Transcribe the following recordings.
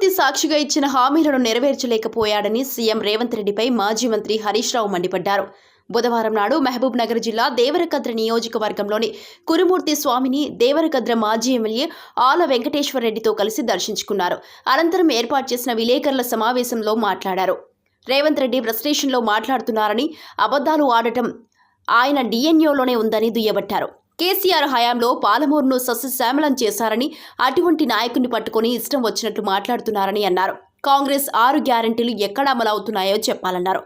కురుమూర్తి సాక్షిగా ఇచ్చిన హామీలను నెరవేర్చలేకపోయాడని సీఎం రేవంత్ రెడ్డిపై మాజీ మంత్రి హరీష్ రావు మండిపడ్డారు. బుధవారం నాడు మహబూబ్ నగర్ జిల్లా దేవరకద్ర నియోజకవర్గంలోని కురుమూర్తి స్వామిని దేవరకద్ర మాజీ ఎమ్మెల్యే ఆల వెంకటేశ్వర రెడ్డితో కలిసి దర్శించుకున్నారు. అనంతరం ఏర్పాటు చేసిన విలేకరుల సమావేశంలో మాట్లాడారు. రేవంత్ రెడ్డి ప్రశ్నేషన్లో మాట్లాడుతున్నారని అబద్ధాలు ఆడటం ఆయన డిఎన్ఏలోనే ఉందని దుయ్యబట్టారు. కేసీఆర్ హయాంలో పాలమూరును సస్యశ్యామలం చేశారని అటువంటి నాయకుడిని పట్టుకొని ఇష్టం వచ్చినట్లు మాట్లాడుతున్నారని అన్నారు. కాంగ్రెస్ ఆరు గ్యారంటీలు ఎక్కడ అమలవుతున్నాయో చెప్పాలన్నారు.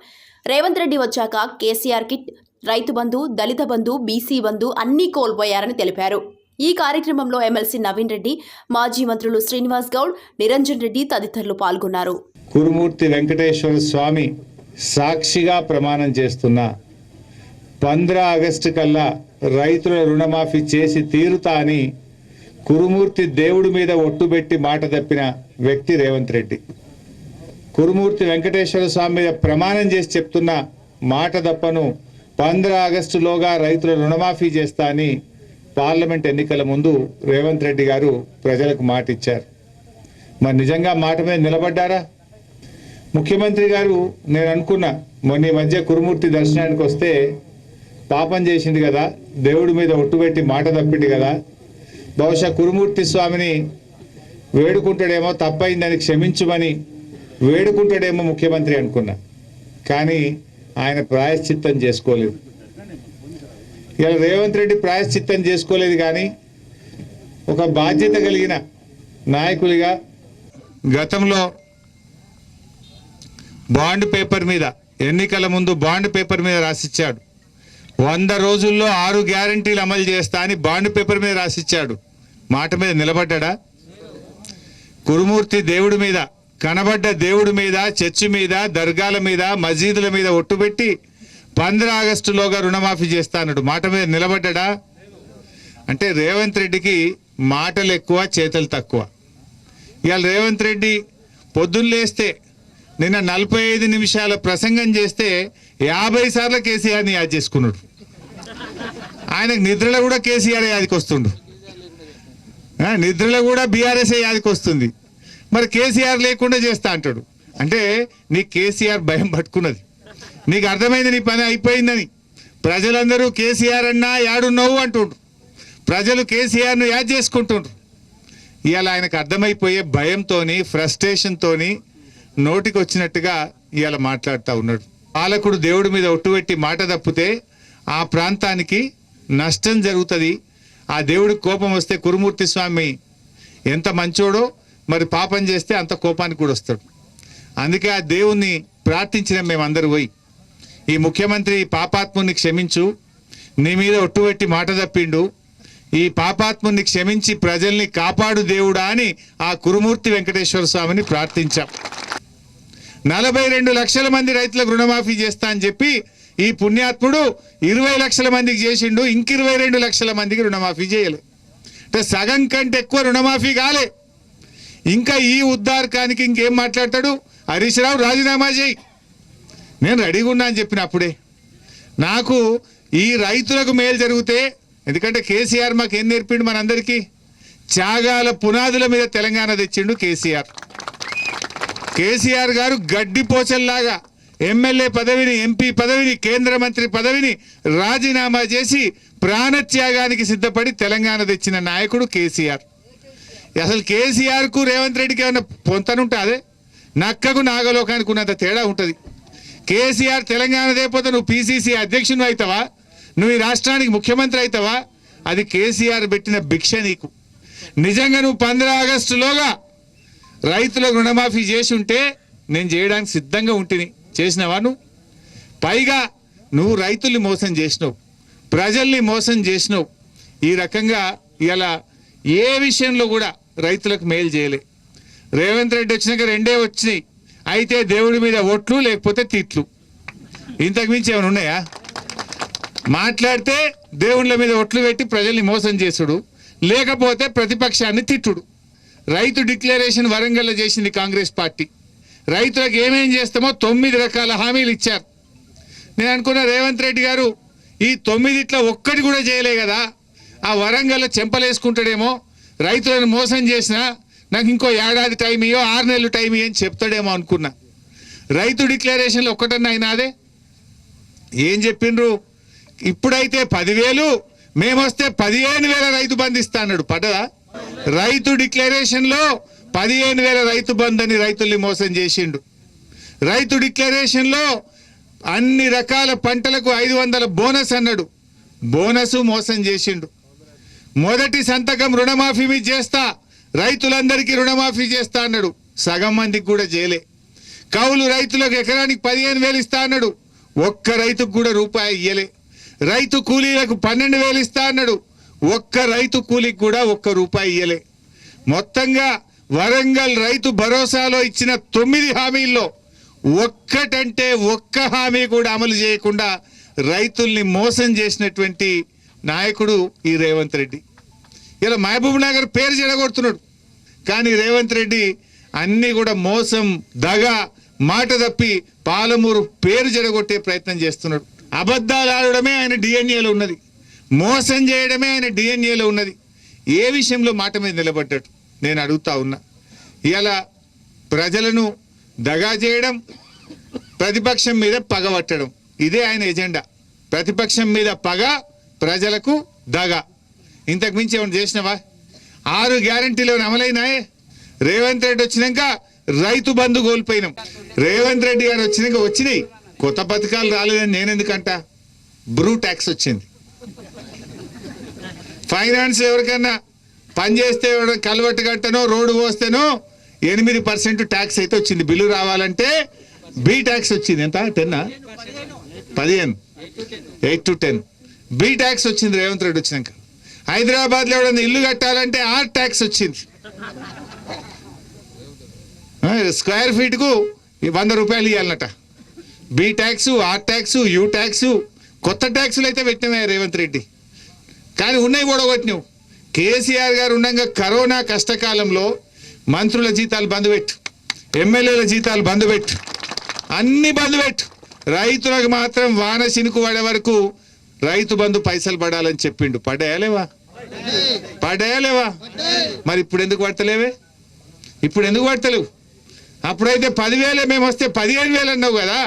రేవంత్ రెడ్డి వచ్చాక కేసీఆర్ కిట్ రైతు బంధు దళిత బంధు బీసీ బంధు అన్నీ కోల్పోయారని తెలిపారు. ఈ కార్యక్రమంలో ఎమ్మెల్సీ నవీన్ రెడ్డి మాజీ మంత్రులు శ్రీనివాస్ గౌడ్ నిరంజన్ రెడ్డి తదితరులు పాల్గొన్నారు. కురుమూర్తి వెంకటేశ్వర స్వామి సాక్షిగా ప్రమాణం చేస్తున్న పంద్ర ఆగస్టు కల్లా రైతుల రుణమాఫీ చేసి తీరుతా అని కురుమూర్తి దేవుడి మీద ఒట్టుబెట్టి మాట తప్పిన వ్యక్తి రేవంత్ రెడ్డి. కురుమూర్తి వెంకటేశ్వర స్వామి మీద ప్రమాణం చేసి చెప్తున్న మాట తప్పను పంద్ర ఆగస్టులోగా రైతుల రుణమాఫీ చేస్తా అని పార్లమెంట్ ఎన్నికల ముందు రేవంత్ రెడ్డి గారు ప్రజలకు మాట ఇచ్చారు. మరి నిజంగా మాట మీద నిలబడ్డారా? ముఖ్యమంత్రి గారు నేను అనుకున్నా మొన్న ఈ మధ్య కురుమూర్తి దర్శనానికి వస్తే పాపం చేసింది కదా దేవుడి మీద ఒట్టుపెట్టి మాట తప్పింది కదా. బహుశా కురుమూర్తి స్వామిని వేడుకుంటాడేమో తప్పైందని క్షమించుమని వేడుకుంటాడేమో ముఖ్యమంత్రి అనుకున్నా. కానీ ఆయన ప్రాయశ్చిత్తం చేసుకోలేదు. ఇలా రేవంత్ రెడ్డి ప్రాయశ్చిత్తం చేసుకోలేదు కానీ ఒక బాధ్యత కలిగిన నాయకులుగా గతంలో బాండ్ పేపర్ మీద ఎన్నికల ముందు బాండ్ పేపర్ మీద రాసిచ్చాడు. వంద రోజుల్లో ఆరు గ్యారంటీలు అమలు చేస్తా అని బాండ్ పేపర్ మీద రాసిచ్చాడు. మాట మీద నిలబడ్డా? కురుమూర్తి దేవుడి మీద కనబడ్డ దేవుడి మీద చర్చి మీద దర్గాల మీద మసీదుల మీద ఒట్టుపెట్టి పంద్ర ఆగస్టులోగా రుణమాఫీ చేస్తా అన్నాడు. మాట మీద నిలబడ్డా? అంటే రేవంత్ రెడ్డికి మాటలు ఎక్కువ చేతలు తక్కువ. ఇవాళ రేవంత్ రెడ్డి పొద్దున్న లేస్తే నిన్న నలభై ఐదు నిమిషాల ప్రసంగం చేస్తే యాభై సార్లు కేసీఆర్ని యాద్ చేసుకున్నాడు. ఆయనకు నిద్రలో కూడా కేసీఆర్ యాదికి వస్తుండు. నిద్రలో కూడా బీఆర్ఎస్ యాదికి వస్తుంది. మరి కేసీఆర్ లేకుండా చేస్తా అంటాడు. అంటే నీ కేసీఆర్ భయం పట్టుకున్నది. నీకు అర్థమైంది నీ పని అయిపోయిందని. ప్రజలందరూ కేసీఆర్ అన్నా యాడున్నావు అంటుండ్రు. ప్రజలు కేసీఆర్ను యాద్ చేసుకుంటుండ్రు. ఇవాళ ఆయనకు అర్థమైపోయే భయంతోని ఫ్రస్ట్రేషన్తోని నోటికి వచ్చినట్టుగా ఇవాళ మాట్లాడుతూ ఉన్నాడు. పాలకుడు దేవుడి మీద ఒట్టుపెట్టి మాట తప్పితే ఆ ప్రాంతానికి నష్టం జరుగుతుంది. ఆ దేవుడికి కోపం వస్తే కురుమూర్తి స్వామి ఎంత మంచోడో మరి పాపం చేస్తే అంత కోపానికి కూడా వస్తాడు. అందుకే ఆ దేవుణ్ణి ప్రార్థించిన మేమందరూ పోయి. ఈ ముఖ్యమంత్రి పాపాత్ముని క్షమించు నీ మీద ఒట్టుపెట్టి మాట తప్పిండు. ఈ పాపాత్ముని క్షమించి ప్రజల్ని కాపాడు దేవుడా అని ఆ కురుమూర్తి వెంకటేశ్వర స్వామిని ప్రార్థించాం. నలభై రెండు లక్షల మంది రైతులకు రుణమాఫీ చేస్తా అని చెప్పి ఈ పుణ్యాత్ముడు ఇరవై లక్షల మందికి చేసిండు ఇంక ఇరవై రెండు లక్షల మందికి రుణమాఫీ చేయలే. అంటే సగం కంటే ఎక్కువ రుణమాఫీ కాలే. ఇంకా ఈ ఉద్దారకానికి ఇంకేం మాట్లాడతాడు? హరీష్ రావు రాజీనామా చేయి. నేను రెడీగా ఉన్నా అని చెప్పిన అప్పుడే. నాకు ఈ రైతులకు మేలు జరిగితే ఎందుకంటే కేసీఆర్ మాకు ఏం నేర్పిండు మనందరికీ? త్యాగాల పునాదుల మీద తెలంగాణ తెచ్చిండు కేసీఆర్. కేసీఆర్ గారు గడ్డిపోచల్లాగా ఎమ్మెల్యే పదవిని ఎంపీ పదవిని కేంద్ర మంత్రి పదవిని రాజీనామా చేసి ప్రాణత్యాగానికి సిద్ధపడి తెలంగాణ తెచ్చిన నాయకుడు కేసీఆర్. అసలు కేసీఆర్కు రేవంత్ రెడ్డికి ఏమైనా పొంతనుంటే అదే? నక్కకు నాగలోకానికి ఉన్నంత తేడా ఉంటుంది. కేసీఆర్ తెలంగాణ దేపోతే నువ్వు పీసీసీ అధ్యక్షుడు అవుతావా నువ్వు ఈ రాష్ట్రానికి ముఖ్యమంత్రి అవుతావా అది కేసీఆర్ పెట్టిన భిక్ష నీకు. నిజంగా నువ్వు పంద్ర ఆగస్టులోగా రైతులకు రుణమాఫీ చేసి ఉంటే నేను చేయడానికి సిద్ధంగా ఉంటిని. చేసినావా నువ్వు? పైగా నువ్వు రైతుల్ని మోసం చేసినావు. ప్రజల్ని మోసం చేసినావు. ఈ రకంగా ఇలా ఏ విషయంలో కూడా రైతులకు మేలు చేయలే. రేవంత్ రెడ్డి వచ్చినాక రెండే వచ్చినాయి. అయితే దేవుడి మీద ఓట్లు లేకపోతే తిట్లు. ఇంతకు మించి ఏమైనా ఉన్నాయా? మాట్లాడితే దేవుళ్ళ మీద ఒట్లు పెట్టి ప్రజల్ని మోసం చేసుడు. లేకపోతే ప్రతిపక్షాన్ని తిట్టుడు. రైతు డిక్లరేషన్ వరంగల్లో చేసింది కాంగ్రెస్ పార్టీ. రైతులకు ఏమేం చేస్తామో తొమ్మిది రకాల హామీలు ఇచ్చారు. నేను అనుకున్న రేవంత్ రెడ్డి గారు ఈ తొమ్మిదిట్లో ఒక్కటి కూడా చేయలే కదా. ఆ వరంగల్లో చెంపలేసుకుంటాడేమో రైతులను మోసం చేసినా నాకు ఇంకో ఏడాది టైం ఇయ్యో ఆరు నెలలు టైం ఇయ్యో అని చెప్తాడేమో అనుకున్నా. రైతు డిక్లరేషన్లు ఒక్కటన్నా అయినాదే. ఏం చెప్పిండ్రు? ఇప్పుడైతే పదివేలు మేమొస్తే పదిహేను వేల రైతు బంధిస్తా అన్నాడు. పడ్డదా? రైతు డిక్లరేషన్లో పదిహేను వేల రైతు బంధు అని రైతుల్ని మోసం చేసిండు. రైతు డిక్లరేషన్లో అన్ని రకాల పంటలకు ఐదు వందల బోనస్ అన్నాడు. బోనస్ మోసం చేసిండు. మొదటి సంతకం రుణమాఫీ మీద చేస్తా రైతులందరికీ రుణమాఫీ చేస్తా అన్నాడు. సగం మందికి కూడా చేయలే. కౌలు రైతులకు ఎకరానికి పదిహేను వేలు ఇస్తా అన్నాడు. ఒక్క రైతుకు కూడా రూపాయి ఇయ్యలే. రైతు కూలీలకు పన్నెండు వేలు ఇస్తా అన్నాడు. ఒక్క రైతు కూలీకి కూడా ఒక్క రూపాయి ఇయ్యలే. మొత్తంగా వరంగల్ రైతు భరోసాలో ఇచ్చిన తొమ్మిది హామీల్లో ఒక్కటంటే ఒక్క హామీ కూడా అమలు చేయకుండా రైతుల్ని మోసం చేసినటువంటి నాయకుడు ఈ రేవంత్ రెడ్డి. ఇలా మహబూబ్ నగర్ పేరు చెడగొడుతున్నాడు. కానీ రేవంత్ రెడ్డి అన్నీ కూడా మోసం దగ మాట తప్పి పాలమూరు పేరు జడగొట్టే ప్రయత్నం చేస్తున్నాడు. అబద్ధాలు ఆడడమే ఆయన డిఎన్ఏలో ఉన్నది. మోసం చేయడమే ఆయన డిఎన్ఏలో ఉన్నది. ఏ విషయంలో మాట మీద నిలబడ్డాడు? నేను అడుగుతా ఉన్నా. ఇలా ప్రజలను దగా చేయడం ప్రతిపక్షం మీద పగబట్టడం ఇదే ఆయన ఎజెండా. ప్రతిపక్షం మీద పగ ప్రజలకు దగ. ఇంతకు మించి ఏమైనా చేసినవా? ఆరు గ్యారంటీలు అమలైనాయే. రేవంత్ రెడ్డి వచ్చినాక రైతు బంధు కోల్పోయినాం. రేవంత్ రెడ్డి గారు వచ్చినాక వచ్చినాయి. కొత్త పథకాలు రాలేదని నేనెందుకంట? బ్రూ ట్యాక్స్ వచ్చింది. ఫైనాన్స్ ఎవరికన్నా పని చేస్తే కలవట్టు కట్టనో రోడ్డు పోస్తేనో ఎనిమిది పర్సెంట్ ట్యాక్స్ అయితే వచ్చింది. బిల్లు రావాలంటే బి ట్యాక్స్ వచ్చింది. ఎంత? టెన్నా? పదిహేను. Eight to ten. B tax వచ్చింది. రేవంత్ రెడ్డి వచ్చినాక. హైదరాబాద్లో ఎవడన్నా ఇల్లు కట్టాలంటే ఆర్ ట్యాక్స్ వచ్చింది. స్క్వేర్ ఫీట్కు ఈ వంద రూపాయలు ఇవ్వాలన్నట B tax R tax U tax కొత్త ట్యాక్సులు అయితే పెట్టినవే రేవంత్ రెడ్డి. కానీ ఉన్నాయి కూడా ఒకటి కేసీఆర్ గారు ఉండగా కరోనా కష్టకాలంలో మంత్రుల జీతాలు బంద్ పెట్టు ఎమ్మెల్యేల జీతాలు బంద్ పెట్టు అన్ని బంద్ పెట్టు. రైతులకు మాత్రం వాన చినుకు పడే వరకు రైతు బంధు పైసలు పడాలని చెప్పిండు. పడేయలేవా పడేయలేవా మరి ఇప్పుడు ఎందుకు పడతలేవే? ఇప్పుడు ఎందుకు పడతలేవు? అప్పుడైతే పదివేలే మేము వస్తే పదిహేను వేలు అన్నావు కదా.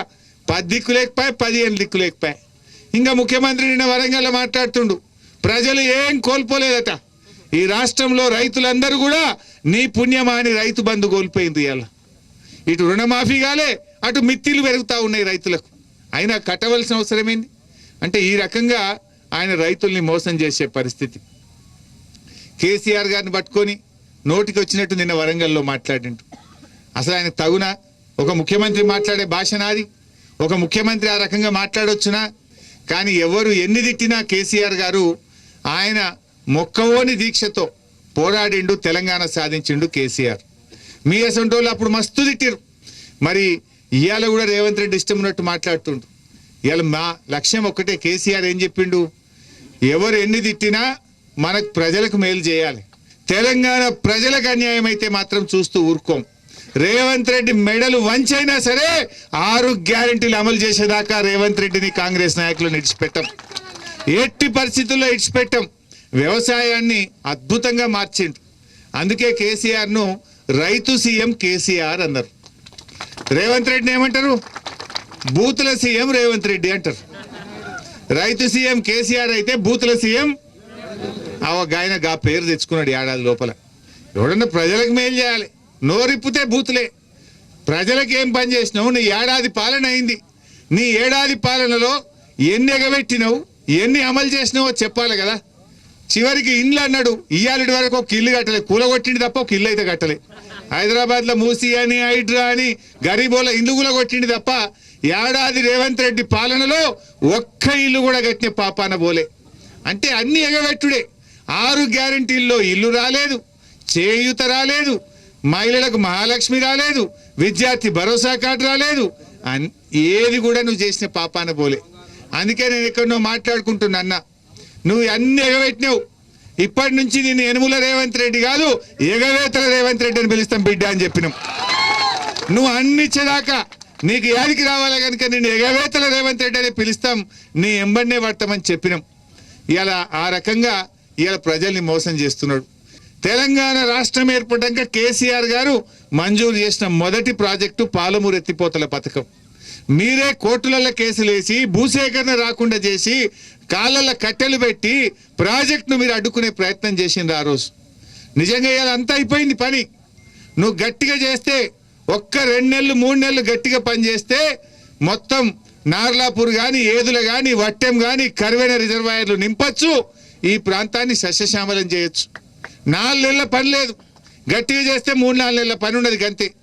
పది దిక్కు లేకపోయి పదిహేను దిక్కు లేకపోయి? ఇంకా ముఖ్యమంత్రి నిన్న వరంగల్లో మాట్లాడుతుండు. ప్రజలు ఏం కోల్పోలేదట. ఈ రాష్ట్రంలో రైతులందరూ కూడా నీ పుణ్యమాని రైతు బంధు కోల్పోయింది ఇవాళ. ఇటు రుణమాఫీ కాలే అటు మిత్తిలు పెరుగుతూ ఉన్నాయి రైతులకు. అయినా కట్టవలసిన అవసరం ఏంది? అంటే ఈ రకంగా ఆయన రైతుల్ని మోసం చేసే పరిస్థితి. కేసీఆర్ గారిని పట్టుకొని నోటికి వచ్చినట్టు నిన్న వరంగల్లో మాట్లాడిండు. అసలు ఆయన తగునా? ఒక ముఖ్యమంత్రి మాట్లాడే భాష నాది. ఒక ముఖ్యమంత్రి ఆ రకంగా మాట్లాడొచ్చునా? కానీ ఎవరు ఎన్ని తిట్టినా కేసీఆర్ గారు ఆయన మొక్కవోని దీక్షతో పోరాడిండు తెలంగాణ సాధించిండు కేసీఆర్. మీ అసంటోళ్ళు అప్పుడు మస్తు తిట్టిరు మరి ఇవాళ కూడా రేవంత్ రెడ్డి ఇష్టం ఉన్నట్టు మాట్లాడుతుండు. ఇవాళ మా లక్ష్యం ఒక్కటే కేసీఆర్ ఏం చెప్పిండు? ఎవరు ఎన్ని తిట్టినా మనకు ప్రజలకు మేలు చేయాలి. తెలంగాణ ప్రజలకు అన్యాయం అయితే మాత్రం చూస్తూ ఊరుకోం. రేవంత్ రెడ్డి మెడలు వంచైనా సరే ఆరు గ్యారెంటీలు అమలు చేసేదాకా రేవంత్ రెడ్డిని కాంగ్రెస్ నాయకులు నిడిచిపెట్టం ఎట్టి పరిస్థితుల్లో ఇడిచిపెట్టాం వ్యవసాయాన్ని అద్భుతంగా మార్చిండు అందుకే కేసీఆర్ను రైతు సీఎం కేసీఆర్ అన్నారు. రేవంత్ రెడ్డిని ఏమంటారు? బూతుల సీఎం రేవంత్ రెడ్డి అంటారు. రైతు సీఎం కేసీఆర్ అయితే బూతుల సీఎం. ఆ ఒక ఆయన గా పేరు తెచ్చుకున్నాడు ఏడాది లోపల. ఎవడన్నా ప్రజలకు మేలు చేయాలి. నోరిప్పితే బూతులే. ప్రజలకు ఏం పని చేసినావు? నీ ఏడాది పాలన అయింది. నీ ఏడాది పాలనలో ఎన్ని ఎగబెట్టినావు? ఎన్ని అమలు చేసినావో చెప్పాలి కదా. చివరికి ఇండ్లు అన్నాడు ఇయ్యాలటి వరకు ఒక ఇల్లు కట్టలేదు కూలగొట్టింది తప్ప ఒక ఇల్లు అయితే కట్టలే. హైదరాబాద్లో మూసి అని హైడ్రా అని గరీబోల ఇల్లు కూడా తప్ప ఏడాది రేవంత్ రెడ్డి పాలనలో ఒక్క ఇల్లు కూడా కట్టిన పాపాన పోలే. అంటే అన్ని ఎగబెట్టుడే ఆరు గ్యారంటీల్లో ఇల్లు రాలేదు చేయూత రాలేదు మహిళలకు మహాలక్ష్మి రాలేదు విద్యార్థి భరోసా కార్డు రాలేదు అన్- ఏది కూడా నువ్వు చేసిన పాపాన పోలే. అందుకే నేను ఎక్కడో మాట్లాడుకుంటున్నా అన్న. నువ్వు అన్ని ఎగబెట్టినావు ఇప్పటి నుంచి నేను ఎనుముల రేవంత్ రెడ్డి కాదు ఎగవేతల రేవంత్ రెడ్డి అని పిలుస్తాం బిడ్డ అని చెప్పినాం. నువ్వు అన్ని ఇచ్చేదాకా నీకు యాదికి రావాలి కనుక నేను ఎగవేతల రేవంత్ రెడ్డి అని పిలుస్తాం నీ ఎంబడినే పడతామని చెప్పినాం. ఇలా ఆ రకంగా ఇలా ప్రజల్ని మోసం చేస్తున్నాడు. తెలంగాణ రాష్ట్రం ఏర్పడ్డాక కేసీఆర్ గారు మంజూరు చేసిన మొదటి ప్రాజెక్టు పాలమూరు ఎత్తిపోతల పథకం. మీరే కోర్టులలో కేసులేసి భూసేకరణ రాకుండా చేసి కాళ్ళల్లో కట్టెలు పెట్టి ప్రాజెక్టును మీరు అడ్డుకునే ప్రయత్నం చేసింది ఆ రోజు. నిజంగా ఇవాళ అంతా అయిపోయింది పని. నువ్వు గట్టిగా చేస్తే ఒక్క రెండు నెలలు మూడు నెలలు గట్టిగా పనిచేస్తే మొత్తం నార్లాపూర్ కానీ ఏదుల కానీ వట్టెం కానీ కరువైన రిజర్వాయర్లు నింపచ్చు ఈ ప్రాంతాన్ని సస్యశ్యామలం చేయొచ్చు. నాలుగు నెలల పని లేదు. గట్టిగా చేస్తే మూడు నాలుగు నెలల పని ఉన్నది గంతే.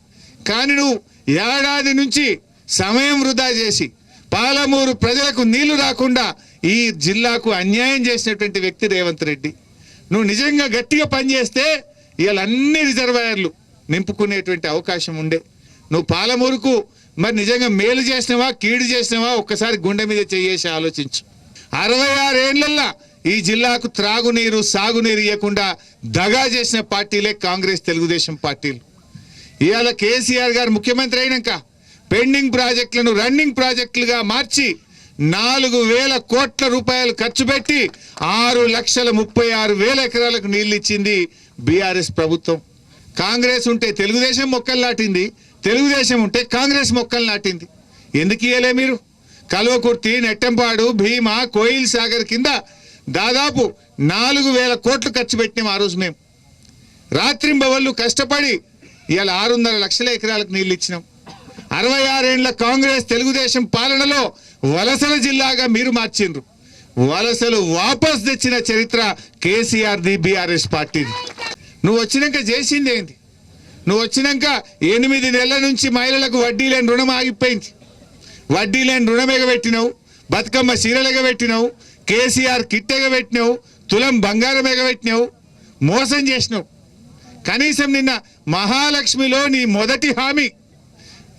కానీ నువ్వు ఏడాది నుంచి సమయం వృధా చేసి పాలమూరు ప్రజలకు నీళ్ళు రాకుండా ఈ జిల్లాకు అన్యాయం చేసినటువంటి వ్యక్తి రేవంత్ రెడ్డి. నువ్వు నిజంగా గట్టిగా పనిచేస్తే ఇవాళ అన్ని రిజర్వాయర్లు నింపుకునేటువంటి అవకాశం ఉండే. నువ్వు పాలమూరుకు మరి నిజంగా మేలు చేసినవా కీడు చేసినవా ఒక్కసారి గుండె మీద చేసి ఆలోచించు. అరవై ఆరేళ్ళల్లా ఈ జిల్లాకు త్రాగునీరు సాగునీరు ఇవ్వకుండా దగా చేసిన పార్టీలే కాంగ్రెస్ తెలుగుదేశం పార్టీలు. ఇవాళ కేసీఆర్ గారు ముఖ్యమంత్రి అయినాక పెండింగ్ ప్రాజెక్టులను రన్నింగ్ ప్రాజెక్టులుగా మార్చి నాలుగు వేల కోట్ల రూపాయలు ఖర్చు పెట్టి ఆరు లక్షల ముప్పై ఆరు వేల ఎకరాలకు నీళ్ళు ఇచ్చింది బీఆర్ఎస్ ప్రభుత్వం. కాంగ్రెస్ ఉంటే తెలుగుదేశం మొక్కలు నాటింది తెలుగుదేశం ఉంటే కాంగ్రెస్ మొక్కలు నాటింది. ఎందుకు ఇయ్యలే మీరు? కల్వకుర్తి నెట్టంపాడు భీమా కోయిల్ సాగర్ కింద దాదాపు నాలుగు వేల కోట్లు ఖర్చు పెట్టినాం ఆ రోజు మేము. రాత్రింబవళ్ళు కష్టపడి ఇవాళ ఆరున్నర లక్షల ఎకరాలకు నీళ్ళు ఇచ్చినాం. అరవై ఆరేండ్ల కాంగ్రెస్ తెలుగుదేశం పాలనలో వలసల జిల్లాగా మీరు మార్చిండ్రు. వలసలు వాపస్ తెచ్చిన చరిత్ర కేసీఆర్ది బీఆర్ఎస్ పార్టీది. నువ్వు వచ్చినాక చేసింది ఏంది? నువ్వు వచ్చినాక ఎనిమిది నెలల నుంచి మహిళలకు వడ్డీ లేని రుణం ఆగిపోయింది. వడ్డీ లేని రుణం ఎగబెట్టినావు బతుకమ్మ చీరలు ఎగబెట్టినావు కేసీఆర్ కిట్ ఎగబెట్టినావు తులం బంగారం ఎగబెట్టినావు మోసం చేసినావు. కనీసం నిన్న మహాలక్ష్మిలో నీ మొదటి హామీ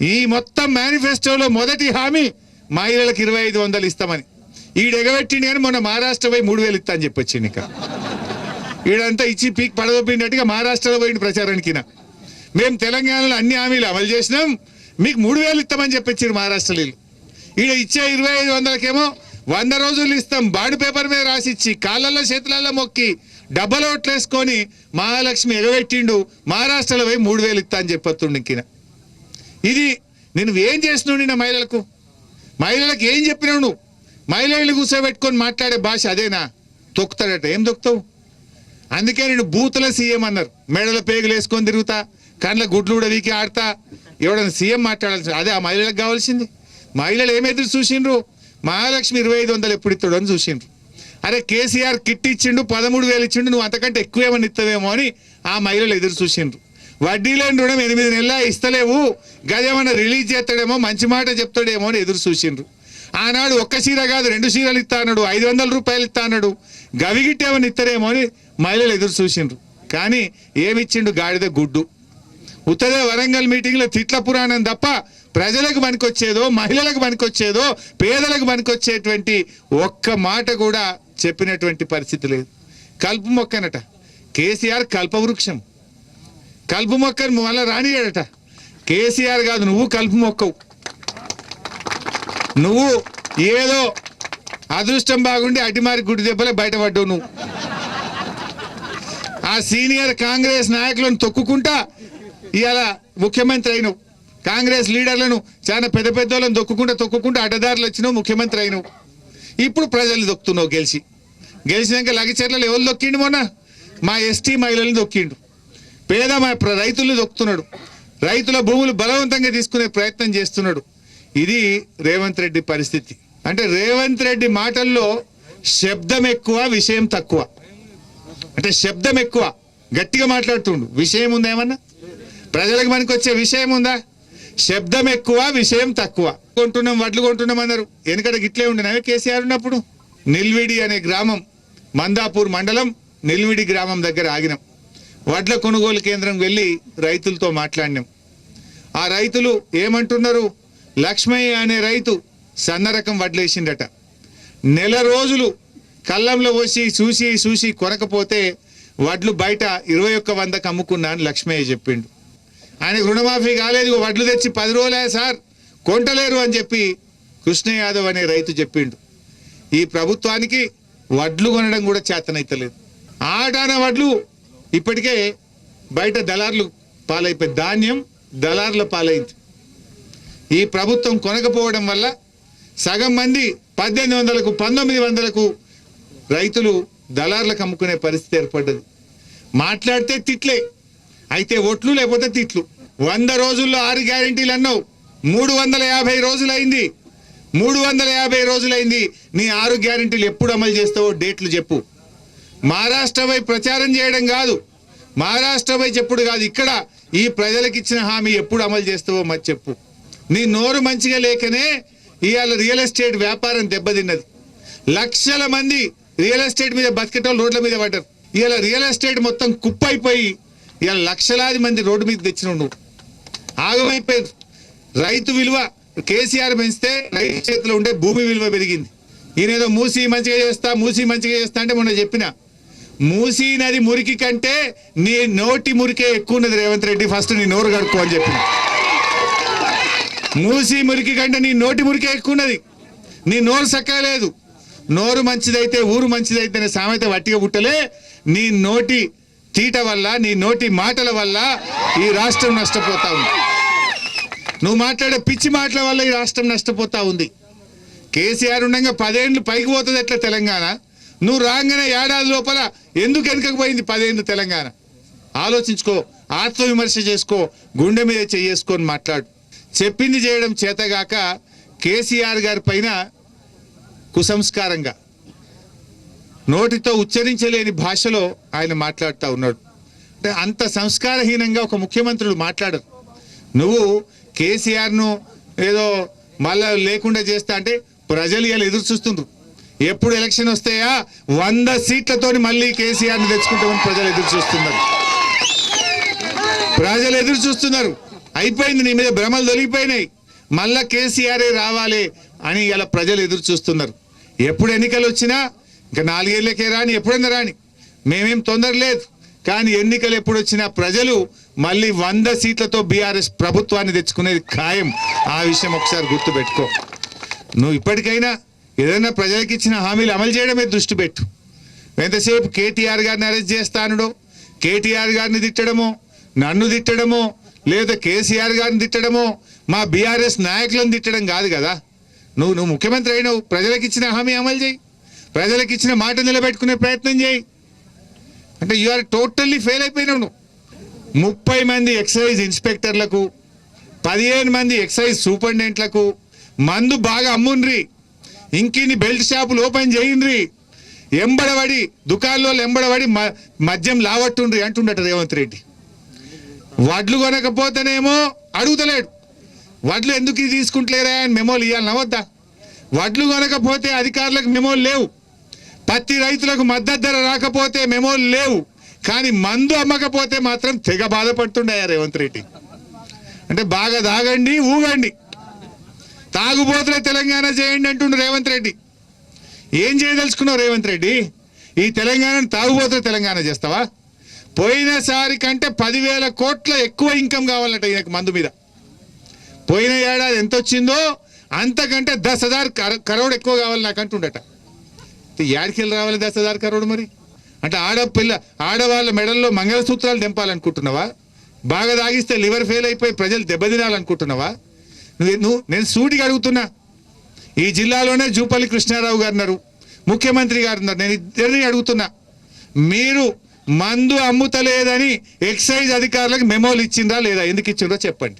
ఈ మొత్తం మేనిఫెస్టోలో మొదటి హామీ మహిళలకు ఇరవై ఐదు వందలు ఇస్తామని. ఈడు ఎగబెట్టిండు కానీ మొన్న మహారాష్ట్ర పోయి మూడు వేలు ఇస్తా అని చెప్పొచ్చింది ఇక. ఈడంతా ఇచ్చి పీక్ పడదొప్పినట్టుగా మహారాష్ట్రలో పోయింది ప్రచారానికి మేము తెలంగాణలో అన్ని హామీలు అమలు చేసినాం మీకు మూడు వేలు ఇస్తామని చెప్పొచ్చారు మహారాష్ట్రలో ఈడ ఇచ్చే ఇరవై ఐదు వందలకేమో వంద రోజులు ఇస్తాం బాండ్ పేపర్ మీద రాసిచ్చి కాళ్ళల్లో చేతులలో మొక్కి డబ్బలు ఓట్లేసుకొని మహాలక్ష్మి ఎగబెట్టిండు మహారాష్ట్రలో పోయి మూడు వేలు ఇస్తా అని చెప్పొత్తుండు ఇంకా ఇది నేను ఏం చేసినావు నిన్న మహిళలకు? మహిళలకు ఏం చెప్పినావు నువ్వు? మహిళలు కూర్చోబెట్టుకొని మాట్లాడే భాష అదేనా? తొక్కుతాడట. ఏం తొక్కుతావు? అందుకే నేను బూతుల సీఎం అన్నారు. మెడల పేగులు వేసుకొని తిరుగుతా కండ్ల గుడ్లు కూడా వీకి ఆడతా. ఎవడన్నా సీఎం మాట్లాడాల్సి అదే ఆ మహిళలకు కావాల్సింది. మహిళలు ఏం ఎదురు చూసిండ్రు? మహాలక్ష్మి ఇరవై ఐదు వందలు ఎప్పుడు ఇస్తాడు అని చూసిండ్రు. అరే కేసీఆర్ కిట్ ఇచ్చిండు పదమూడు వేలు ఇచ్చిండు నువ్వు అంతకంటే ఎక్కువ ఏమన్నా ఇస్తావేమో అని ఆ మహిళలు ఎదురు చూసిండ్రు. వడ్డీ లేని రుణం ఎనిమిది నెలల ఇస్తలేవు. గదేమన్నా రిలీజ్ చేస్తాడేమో మంచి మాట చెప్తాడేమో అని ఎదురు చూసిండ్రు. ఆనాడు ఒక్క చీర కాదు రెండు చీరలు ఇస్తా అన్నాడు ఐదు వందల రూపాయలు ఇస్తా అన్నాడు. గవిగిట్టేమని ఇస్తారేమో అని మహిళలు ఎదురు చూసిండ్రు. కానీ ఏమిచ్చిండు గాడిద గుడ్డు. ఉత్తరే వరంగల్ మీటింగ్లో తిట్ల పురాణం తప్ప ప్రజలకు పనికొచ్చేదో మహిళలకు పనికొచ్చేదో పేదలకు పనికొచ్చేటువంటి ఒక్క మాట కూడా చెప్పినటువంటి పరిస్థితి లేదు. కలుపు మొక్కనట. కేసీఆర్ కల్పవృక్షం. కలుపు మొక్కని మళ్ళీ రానియాడట కేసీఆర్ కాదు నువ్వు కలుపు మొక్కవు. నువ్వు ఏదో అదృష్టం బాగుండి అటిమారి గుడి దెబ్బలే బయటపడ్డావు నువ్వు. ఆ సీనియర్ కాంగ్రెస్ నాయకులను తొక్కుకుంటా ఇవాళ ముఖ్యమంత్రి అయినవు. కాంగ్రెస్ లీడర్లను చాలా పెద్ద పెద్ద వాళ్ళని తొక్కుకుంటా తొక్కుకుంటా అడ్డదారులు వచ్చినావు ముఖ్యమంత్రి అయినవు. ఇప్పుడు ప్రజలు దొక్కుతున్నావు గెలిచి. గెలిచినాక లగచర్లలో ఎవరు దొక్కిండు మొన్న? మా ఎస్టీ మహిళలను దొక్కిండు పేద రైతులు దొక్కుతున్నాడు. రైతుల భూములు బలవంతంగా తీసుకునే ప్రయత్నం చేస్తున్నాడు. ఇది రేవంత్ రెడ్డి పరిస్థితి. అంటే రేవంత్ రెడ్డి మాటల్లో శబ్దం ఎక్కువ విషయం తక్కువ. అంటే శబ్దం ఎక్కువ. గట్టిగా మాట్లాడుతుండు. విషయం ఉందా ఏమన్నా? ప్రజలకు మనకి వచ్చే విషయం ఉందా? శబ్దం ఎక్కువ విషయం తక్కువ. కొంటున్నాం వడ్లు కొంటున్నాం అన్నారు. వెనకట గిట్లే ఉండినవే కేసీఆర్ ఉన్నప్పుడు. నిల్విడి అనే గ్రామం మందాపూర్ మండలం నిల్విడి గ్రామం దగ్గర ఆగినాం. వడ్ల కొనుగోలు కేంద్రం వెళ్ళి రైతులతో మాట్లాడినాం. ఆ రైతులు ఏమంటున్నారు? లక్ష్మయ్య అనే రైతు సన్న రకం వడ్లేసిండట. నెల రోజులు కళ్ళంలో పోసి చూసి చూసి కొనకపోతే వడ్లు బయట ఇరవై ఒక్క వందకు అమ్ముకున్నా అని లక్ష్మయ్య చెప్పిండు. ఆయనకు రుణమాఫీ కాలేదు వడ్లు తెచ్చి పది రోజులే సార్ కొంటలేరు అని చెప్పి కృష్ణ యాదవ్ అనే రైతు చెప్పిండు. ఈ ప్రభుత్వానికి వడ్లు కొనడం కూడా చేతనైతలేదు. ఆటాన వడ్లు ఇప్పటికే బయట దళార్లు పాలైపోయి ధాన్యం దళార్ల పాలైంది. ఈ ప్రభుత్వం కొనకపోవడం వల్ల సగం మంది పద్దెనిమిది వందలకు పంతొమ్మిది వందలకు రైతులు దళార్లకు అమ్ముకునే పరిస్థితి ఏర్పడ్డది. మాట్లాడితే తిట్లే. అయితే ఒట్లు లేకపోతే తిట్లు. వంద రోజుల్లో ఆరు గ్యారెంటీలు అన్నావు. మూడు వందల యాభై రోజులైంది. మూడు వందల యాభై రోజులైంది. నీ ఆరు గ్యారెంటీలు ఎప్పుడు అమలు చేస్తావో డేట్లు చెప్పు. మహారాష్ట్రపై ప్రచారం చేయడం కాదు. మహారాష్ట్రపై చెప్పుడు కాదు. ఇక్కడ ఈ ప్రజలకు ఇచ్చిన హామీ ఎప్పుడు అమలు చేస్తావో మరి చెప్పు. నీ నోరు మంచిగా లేకనే ఇవాళ రియల్ ఎస్టేట్ వ్యాపారం దెబ్బతిన్నది. లక్షల మంది రియల్ ఎస్టేట్ మీద బతికేటోళ్ళు రోడ్ల మీద పడ్డారు. ఇవాళ రియల్ ఎస్టేట్ మొత్తం కుప్పైపోయి ఇవాళ లక్షలాది మంది రోడ్డు మీద తెచ్చిన నువ్వు. ఆగమైపోయారు రైతు విలువ కేసీఆర్ పెంచితే రైతు చేతిలో ఉండే భూమి విలువ పెరిగింది. ఈయనేదో మూసి మంచిగా చేస్తా మూసి మంచిగా చేస్తా అంటే మొన్న చెప్పిన. మూసీ నది మురికి కంటే నీ నోటి మురికే ఎక్కువ ఉన్నది రేవంత్ రెడ్డి. ఫస్ట్ నీ నోరు కడుక్కో అని చెప్పిన. మూసి మురికి కంటే నీ నోటి మురికే ఎక్కువ ఉన్నది. నీ నోరు సక్కలేదు నోరు మంచిదైతే ఊరు మంచిదైతేనే సామెత వట్టిగా పుట్టలే. నీ నోటి తీట వల్ల నీ నోటి మాటల వల్ల ఈ రాష్ట్రం నష్టపోతా ఉంది. నువ్వు మాట్లాడే పిచ్చి మాటల వల్ల ఈ రాష్ట్రం నష్టపోతా ఉంది. కేసీఆర్ ఉండగా పదేళ్ళు పైకి పోతుంది ఎట్లా తెలంగాణ? నువ్వు రాగానే ఏడాది లోపల ఎందుకు వెనుకపోయింది పదేళ్ళు తెలంగాణ. ఆలోచించుకో ఆత్మవిమర్శ చేసుకో గుండె మీద చేసుకొని మాట్లాడు. చెప్పింది చేయడం చేతగాక కేసీఆర్ గారి పైన కుసంస్కారంగా. నోటితో ఉచ్చరించలేని భాషలో ఆయన మాట్లాడుతూ ఉన్నాడు. అంటే అంత సంస్కారహీనంగా ఒక ముఖ్యమంత్రుడు మాట్లాడరు. నువ్వు కేసీఆర్ను ఏదో మళ్ళా లేకుండా చేస్తా అంటే ప్రజలు ఇలా ఎదురు చూస్తుండ్రు. ఎప్పుడు ఎలక్షన్ వస్తాయా? వంద సీట్లతోని మళ్ళీ కేసీఆర్ని తెచ్చుకుంటామని ప్రజలు ఎదురు చూస్తున్నారు. ప్రజలు ఎదురు చూస్తున్నారు. అయిపోయింది నీ మీద భ్రమలు దొరికిపోయినాయి మళ్ళా కేసీఆరే రావాలి అని ఇలా ప్రజలు ఎదురు చూస్తున్నారు. ఎప్పుడు ఎన్నికలు వచ్చినా ఇంకా నాలుగేళ్ళకే రాని ఎప్పుడైనా రాని. మేమేం తొందర లేదు. కానీ ఎన్నికలు ఎప్పుడు వచ్చినా ప్రజలు మళ్ళీ వంద సీట్లతో బీఆర్ఎస్ ప్రభుత్వాన్ని తెచ్చుకునేది ఖాయం. ఆ విషయం ఒకసారి గుర్తుపెట్టుకో. నువ్వు ఇప్పటికైనా ఏదైనా ప్రజలకు ఇచ్చిన హామీలు అమలు చేయడమే దృష్టి పెట్టు. ఎంతసేపు కేటీఆర్ గారిని అరెస్ట్ చేస్తానడో కేటీఆర్ గారిని తిట్టడమో నన్ను తిట్టడమో లేదా కేసీఆర్ గారిని తిట్టడమో మా బీఆర్ఎస్ నాయకులను తిట్టడం కాదు కదా. నువ్వు నువ్వు ముఖ్యమంత్రి అయినావు ప్రజలకు ఇచ్చిన హామీ అమలు చేయి. ప్రజలకు ఇచ్చిన మాట నిలబెట్టుకునే ప్రయత్నం చేయి. అంటే యు ఆర్ టోటల్లీ ఫెయిల్ అయిపోయినావు నువ్వు. ముప్పై మంది ఎక్సైజ్ ఇన్స్పెక్టర్లకు పదిహేను మంది ఎక్సైజ్ సూపరింటెండెంట్లకు మందు బాగా అమ్ముండ్రి. ఇంకిన్ని బెల్ట్ షాపులు ఓపెన్ చేయండి ఎంబడబడి దుకాణంలో ఎంబడబడి మ- మద్యం లావట్టుండ్రి అంటుండట రేవంత్ రెడ్డి. వడ్లు కొనకపోతేనేమో అడుగుతలేడు. వడ్లు ఎందుకు తీసుకుంటలేరా అని మెమోలు ఇవ్వాలి వద్దా. వడ్లు కొనకపోతే అధికారులకు మెమోలు లేవు. పత్తి రైతులకు మద్దతు ధర రాకపోతే మెమోలు లేవు. కానీ మందు అమ్మకపోతే మాత్రం తెగ బాధపడుతుండే రేవంత్ రెడ్డి. అంటే బాగా తాగండి ఊగండి. తాగుబోతులే తెలంగాణ చేయండి అంటుండు రేవంత్ రెడ్డి. ఏం చేయదలుచుకున్నావు రేవంత్ రెడ్డి? ఈ తెలంగాణను తాగుబోతుల తెలంగాణ చేస్తావా? పోయినసారి కంటే పదివేల కోట్ల ఎక్కువ ఇన్కమ్ కావాలంట ఈయనకు మందు మీద. పోయిన ఏడాది ఎంత వచ్చిందో అంతకంటే దస్ హజార్ కరోడ్ ఎక్కువ కావాలి నాకు అంటుండట యాడికెళ్ళి రావాలి దస్ హజార్ కరోడ్ మరి? అంటే ఆడపిల్ల ఆడవాళ్ళ మెడల్లో మంగళసూత్రాలు దింపాలనుకుంటున్నావా బాగా తాగిస్తే లివర్ ఫెయిల్ అయిపోయి ప్రజలు దెబ్బతినాలనుకుంటున్నావా? నువ్వు నేను సూటిగా అడుగుతున్నా. ఈ జిల్లాలోనే జూపల్లి కృష్ణారావు గారు ఉన్నారు ముఖ్యమంత్రి గారు ఉన్నారు నేను ఇద్దరిని అడుగుతున్నా. మీరు మందు అమ్ముతలేదని ఎక్సైజ్ అధికారులకు మెమోలు ఇచ్చిందా లేదా? ఎందుకు ఇచ్చిండ్రో చెప్పండి.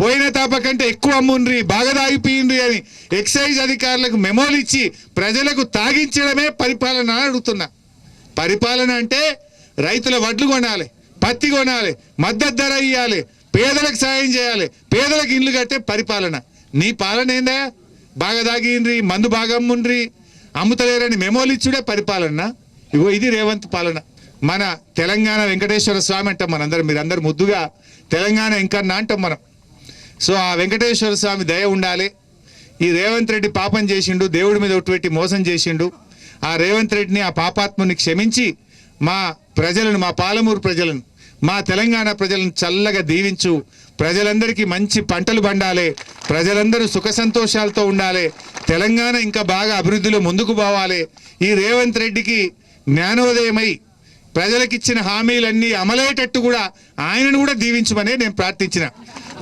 పోయిన తాప కంటే ఎక్కువ అమ్ముండ్రి బాగా తాగిపోయిండ్రి అని ఎక్సైజ్ అధికారులకు మెమోలు ఇచ్చి ప్రజలకు తాగించడమే పరిపాలన అడుగుతున్నా. పరిపాలన అంటే రైతుల వడ్లు కొనాలి పత్తి కొనాలి మద్దతు ధర ఇవ్వాలి పేదలకు సాయం చేయాలి. పేదలకు ఇల్లు కట్టే పరిపాలన. నీ పాలన ఏందా? బాగా తాగిండ్రి మందు బాగా అమ్ముండ్రి అమ్ముతలేరని మెమోలు ఇచ్చుడే పరిపాలన. ఇగో ఇది రేవంత్ పాలన. మన తెలంగాణ వెంకటేశ్వర స్వామి అంటాం మనందరం మీరందరూ ముద్దుగా తెలంగాణ ఇంకన్నా అంటాం మనం. సో ఆ వెంకటేశ్వర స్వామి దయ ఉండాలి. ఈ రేవంత్ రెడ్డి పాపం చేసిండు దేవుడి మీద ఒట్టుపెట్టి మోసం చేసిండు. ఆ రేవంత్ రెడ్డిని ఆ పాపాత్ముని క్షమించి మా ప్రజలను మా పాలమూరు ప్రజలను మా తెలంగాణ ప్రజలను చల్లగా దీవించు. ప్రజలందరికీ మంచి పంటలు పండాలి. ప్రజలందరూ సుఖ సంతోషాలతో ఉండాలి. తెలంగాణ ఇంకా బాగా అభివృద్ధిలో ముందుకు పోవాలి. ఈ రేవంత్ రెడ్డికి జ్ఞానోదయమై ప్రజలకిచ్చిన హామీలన్నీ అమలయ్యేటట్టు కూడా ఆయనను కూడా దీవించమని నేను ప్రార్థించిన.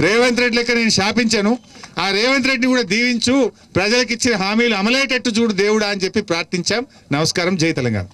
రేవంత్ రెడ్డి లెక్క నేను శాపించాను. ఆ రేవంత్ రెడ్డిని కూడా దీవించు. ప్రజలకిచ్చిన హామీలు అమలయ్యేటట్టు చూడు దేవుడా అని చెప్పి ప్రార్థించాం. నమస్కారం. జై తెలంగాణ.